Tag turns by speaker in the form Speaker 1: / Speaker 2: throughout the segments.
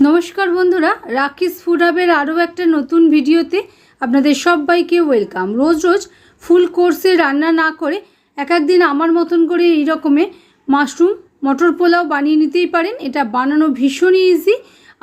Speaker 1: নমস্কার বন্ধুরা, রাকিস ফুড হাবের আরও একটা নতুন ভিডিওতে আপনাদের সবাইকে ওয়েলকাম। রোজ রোজ ফুল কোর্সে রান্না না করে এক একদিন আমার মতন করে এই রকমের মাশরুম, মটর পোলাও বানিয়ে নিতেই পারেন। এটা বানানো ভীষণই ইজি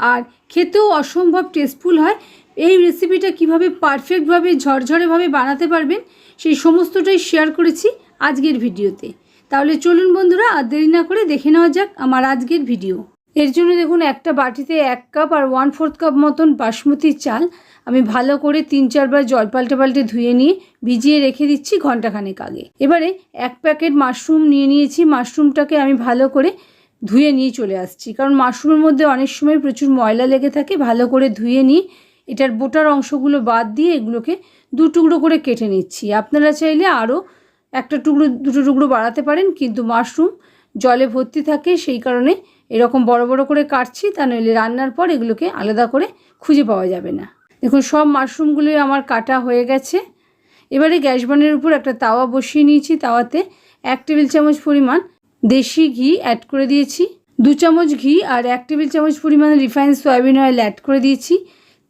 Speaker 1: আর খেতেও অসম্ভব টেস্টফুল হয়। এই রেসিপিটা কীভাবে পারফেক্টভাবে ঝরঝরেভাবে বানাতে পারবেন সেই সমস্তটাই শেয়ার করেছি আজকের ভিডিওতে। তাহলে চলুন বন্ধুরা, আর দেরি না করে দেখে নেওয়া যাক আমার আজকের ভিডিও। এর জন্য দেখুন একটা বাটিতে এক কাপ আর ওয়ান ফোর্থ কাপ মতন বাসমতি চাল। আমি ভালো করে তিন চারবার জল পাল্টে পাল্টে ধুয়ে নিয়ে ভিজিয়ে রেখে দিচ্ছি ঘন্টাখানেক আগে। এবারে এক প্যাকেট মাশরুম নিয়ে নিয়েছি। মাশরুমটাকে আমি ভালো করে ধুয়ে নিয়ে চলে আসছি। কারণ মাশরুমের মধ্যে অনেক সময় প্রচুর ময়লা লেগে থাকে, ভালো করে ধুয়ে নিয়ে এটার বোটার অংশগুলো বাদ দিয়ে এগুলোকে দু টুকরো করে কেটে নিচ্ছি। আপনারা চাইলে আরও একটা টুকরো, দুটো টুকরো বাড়াতে পারেন, কিন্তু মাশরুম জলে ভর্তি থাকে, সেই কারণে এরকম বড় বড় করে কাটছি, তা নইলে রান্নার পর এগুলোকে আলাদা করে খুঁজে পাওয়া যাবে না। দেখুন, সব মাশরুমগুলোই আমার কাটা হয়ে গেছে। এবারে গ্যাস বানের উপর একটা তাওয়া বসিয়ে নিয়েছি। তাওয়াতে এক টেবিল চামচ পরিমাণ দেশি ঘি অ্যাড করে দিয়েছি। দু চামচ ঘি আর এক টেবিল চামচ পরিমাণ রিফাইন সয়াবিন অয়েল অ্যাড করে দিয়েছি।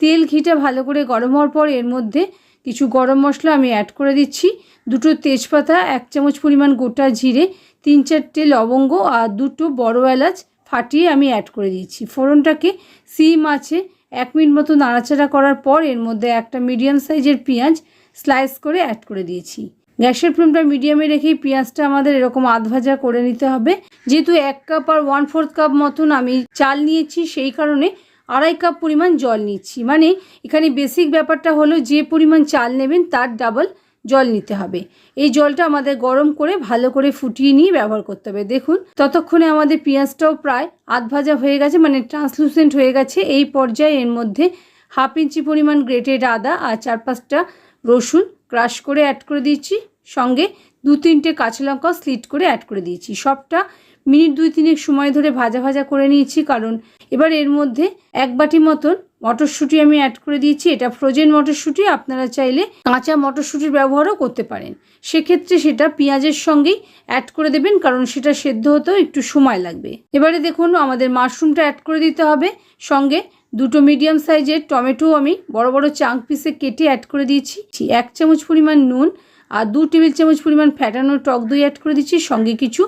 Speaker 1: তেল ঘিটা ভালো করে গরম হওয়ার পর এর মধ্যে কিছু গরম মশলা আমি অ্যাড করে দিচ্ছি। দুটো তেজপাতা, এক চামচ পরিমাণ গোটা জিরে, তিন চারটে লবঙ্গ আর দুটো বড় এলাচ ফাটিয়ে আমি অ্যাড করে দিয়েছি। ফোড়নটাকে সিম আছে, এক মিনিট মতো নাড়াচাড়া করার পর এর মধ্যে একটা মিডিয়াম সাইজের পেঁয়াজ স্লাইস করে অ্যাড করে দিয়েছি। গ্যাসের ফ্লেমটা মিডিয়ামে রেখেই পেঁয়াজটা আমাদের এরকম আধ ভাজা করে নিতে হবে। যেহেতু এক কাপ আর ওয়ান ফোর্থ কাপ মতন আমি চাল নিয়েছি, সেই কারণে আড়াই কাপ পরিমাণ জল নিচ্ছি। মানে এখানে বেসিক ব্যাপারটা হলো যে পরিমাণ চাল নেবেন তার ডাবল জল নিতে হবে। এই জলটা আমাদের গরম করে ভালো করে ফুটিয়ে নিয়ে ব্যবহার করতে হবে। দেখুন, ততক্ষণে আমাদের পেঁয়াজটাও প্রায় আধ ভাজা হয়ে গেছে মানে ট্রান্সলুসেন্ট হয়ে গেছে। এই পর্যায়ে এর মধ্যে হাফ ইঞ্চি পরিমাণ গ্রেটেড আদা আর চার পাঁচটা রসুন ক্রাশ করে অ্যাড করে দিচ্ছি। সঙ্গে দু তিনটে কাঁচা লঙ্কা স্লিট করে অ্যাড করে দিয়েছি। সবটা মিনিট দুই তিনেক সময় ধরে ভাজা ভাজা করে নিয়েছি কারণ এবার এর মধ্যে এক বাটি মতন মটরশুঁটি আমি অ্যাড করে দিয়েছি। এটা ফ্রোজেন মটরশুঁটি, আপনারা চাইলে কাঁচা মটরশুঁটির ব্যবহারও করতে পারেন। সেক্ষেত্রে সেটা পেঁয়াজের সঙ্গেই অ্যাড করে দেবেন কারণ সেটা সেদ্ধ হতেও একটু সময় লাগবে। এবারে দেখুন, আমাদের মাশরুমটা অ্যাড করে দিতে হবে। সঙ্গে দুটো মিডিয়াম সাইজের টমেটো আমি বড় বড় চাঙ্ক পিসে কেটে অ্যাড করে দিয়েছি। এক চামচ পরিমাণ নুন আর দু টেবিল চামচ পরিমাণ ফ্যাটানো টক দই অ্যাড করে দিচ্ছি, সঙ্গে কিছু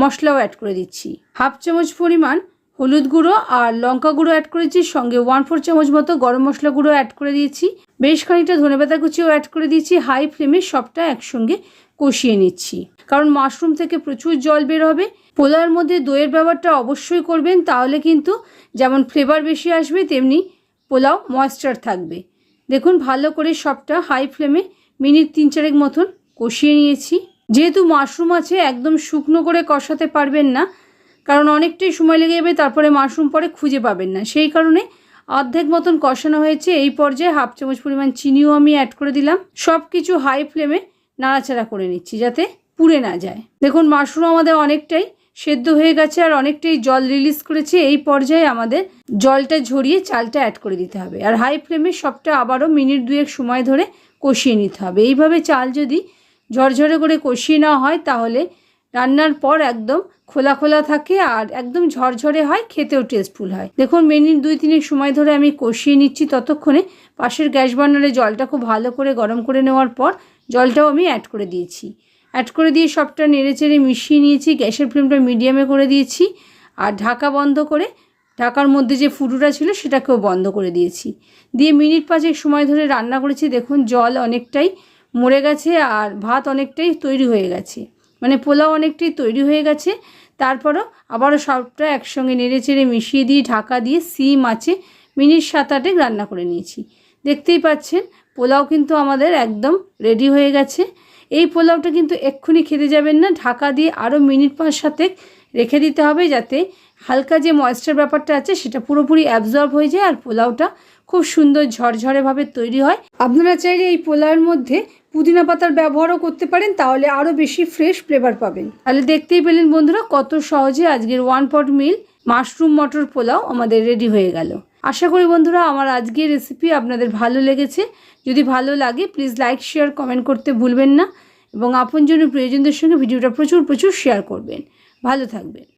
Speaker 1: মশলাও অ্যাড করে দিচ্ছি। হাফ চামচ পরিমাণ হলুদ গুঁড়ো আর লঙ্কা গুঁড়ো অ্যাড করেছি সঙ্গে ওয়ান ফোর চামচ মতো গরম মশলা গুঁড়ো অ্যাড করে দিয়েছি। বেশ খানিকটা ধনেপাতা কুচিও অ্যাড করে দিয়েছি হাই ফ্লেমে সবটা একসঙ্গে কষিয়ে নিচ্ছি। কারণ মাশরুম থেকে প্রচুর জল বের হবে পোলার মধ্যে দইয়ের ব্যবহারটা অবশ্যই করবেন, তাহলে কিন্তু যেমন ফ্লেভার বেশি আসবে, তেমনি পোলাও ময়েশ্চার থাকবে। দেখুন, ভালো করে সবটা হাই ফ্লেমে মিনিট তিন চারেক মতন কষিয়ে নিয়েছি। যেহেতু মাশরুম আছে, একদম শুকনো করে কষাতে পারবেন না, কারণ অনেকটাই সময় লেগে যাবে, তারপরে মাশরুম পরে খুঁজে পাবেন না। সেই কারণে অর্ধেক মতন কষানো হয়েছে। এই পর্যায়ে হাফ চামচ পরিমাণ চিনিও আমি অ্যাড করে দিলাম। সব কিছু হাই ফ্লেমে নাড়াচাড়া করে নিচ্ছি যাতে পুড়ে না যায়। দেখুন, মাশরুম আমাদের অনেকটাই সেদ্ধ হয়ে গেছে আর অনেকটাই জল রিলিজ করেছে। এই পর্যায়ে আমাদের জলটা ঝরিয়ে চালটা অ্যাড করে দিতে হবে। আর হাই ফ্লেমে সবটা আবারও মিনিট দুয়েক সময় ধরে কষিয়ে নিতে হবে। এইভাবে চাল যদি ঝরঝরে করে কষিয়ে নেওয়া হয়, তাহলে রান্নার পর একদম খোলা খোলা থাকে আর একদম ঝরঝরে হয়, খেতেও টেস্টফুল হয়। দেখুন মিনিট দুই তিনেক সময় ধরে আমি কষিয়ে নিচ্ছি ততক্ষণে। পাশের গ্যাস বার্নারে জলটা খুব ভালো করে গরম করে নেওয়ার পর জলটাও আমি অ্যাড করে দিয়েছি। অ্যাড করে দিয়ে সবটা নেড়ে চেড়ে মিশিয়ে নিয়েছি। গ্যাসের ফ্লেমটা মিডিয়ামে করে দিয়েছি। আর ঢাকা বন্ধ করে ঢাকার মধ্যে যে ফুটুটা ছিল সেটাকেও বন্ধ করে দিয়েছি। দিয়ে মিনিট পাঁচেক সময় ধরে রান্না করেছি। দেখুন, জল অনেকটাই মরে গেছে আর ভাত অনেকটাই তৈরি হয়ে গেছে। মানে পোলাও অনেকটাই তৈরি হয়ে গেছে। তারপরও আবারও সবটা একসঙ্গে নেড়ে চেড়ে মিশিয়ে দিয়ে ঢাকা দিয়ে সিম আছে। মিনিট সাত আটেক রান্না করে নিয়েছি। দেখতেই পাচ্ছেন, পোলাও কিন্তু আমাদের একদম রেডি হয়ে গেছে। এই পোলাওটা কিন্তু এক্ষুনি খেতে যাবেন না, ঢাকা দিয়ে আরও মিনিট পাঁচ সাতেক রেখে দিতে হবে যাতে হালকা যে ময়েশ্চার ব্যাপারটা আছে সেটা পুরোপুরি অ্যাবজর্ব হয়ে যায় আর পোলাওটা খুব সুন্দর ঝরঝরেভাবে তৈরি হয়। আপনারা চাইলে এই পোলাওয়ের মধ্যে পুদিনা পাতার ব্যবহারও করতে পারেন, তাহলে আরও বেশি ফ্রেশ ফ্লেভার পাবেন। তাহলে দেখতেই পেলেন বন্ধুরা, কত সহজে আজকের ওয়ান পট মিল মাশরুম মটর পোলাও আমাদের রেডি হয়ে গেল। আশা করি বন্ধুরা আমার আজকের রেসিপি আপনাদের ভালো লেগেছে। যদি ভালো লাগে প্লিজ লাইক শেয়ার কমেন্ট করতে ভুলবেন না। এবং আপনজনের প্রিয়জনদের সঙ্গে ভিডিওটা প্রচুর প্রচুর শেয়ার করবেন। ভালো থাকবেন।